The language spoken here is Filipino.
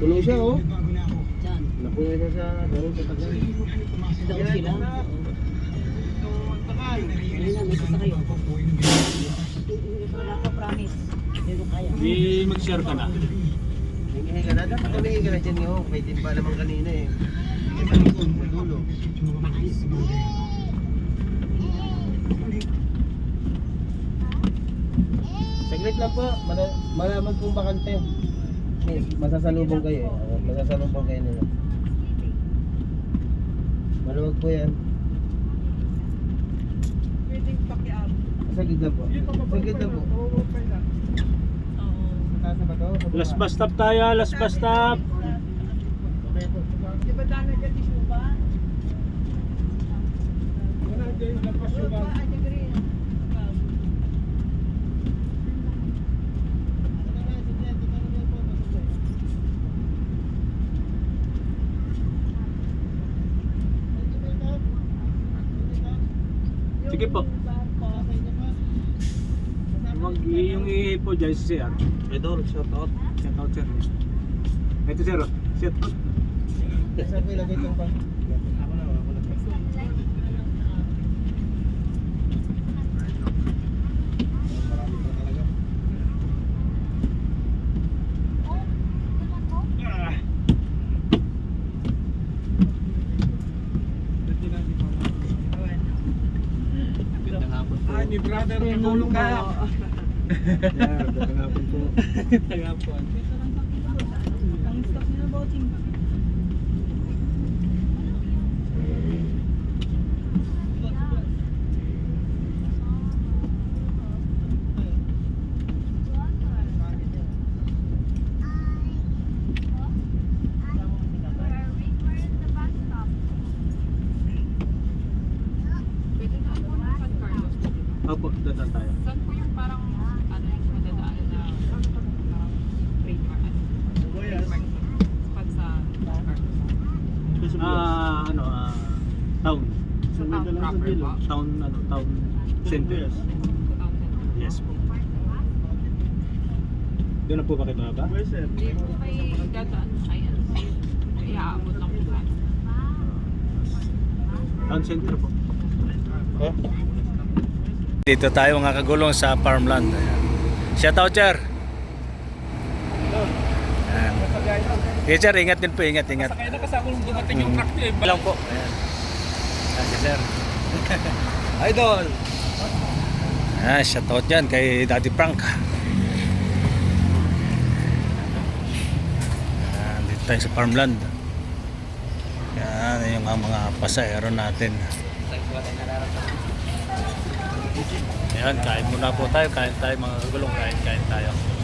Puno siya oh. Diyan. Napuno siya sa ganun sa tagal. Daw sila. Ayun na, may isa kayo. Wala ka promise. Ko kaya. Di mag-share ka na. Hingi ka na. Dapat humingi ka na dyan oh. May timba naman kanina eh. Sa likod, sa dulo. Lang po. Mala- Malaman pong bakante. Miss, masasalubong kayo eh. Masasalubong kayo nila. Maluwag po yan. Lang po. Saglit lang po. Ba? Sa baba? Last bus stop tayo, last bus stop. Okay po. Sige po. Mag yung ihi po dyan si Sir. Idol, shout out. Shout out sir. Ito sir. Shout out. Saan ko ilagay itong pa? Ako na, ako na. Marami pa talaga. Ah, ni brother Tulong ka. Yeah, hapon po. Tagapon. Ang stock nila bossing. Opo, dada tayo. Saan po yung parang ano yung madadaanan na parang trademark? Trademark pag sa. Ah, ano, ah, town. Sa town proper po. Town, ano, town center. Yes po. Doon na po ba kayo ba? Hindi po may dadaan. Ay, ano, iaabot lang po ba? Town center po. Dito tayo mga kagulong sa farmland. Shout out, sir. Ayan. Okay, sir, ingat din po, ingat, ingat. Kaya nakasama kung dumating yung truck niyo eh. lang po. Ayan. Ayan si sir. Idol! Ayan, shout out dyan kay Daddy Frank. Ayan, dito tayo sa farmland. Yan yung mga pasahero natin. Ayan, kain muna po tayo. Kain tayo mga kagulong. Kain, kain tayo.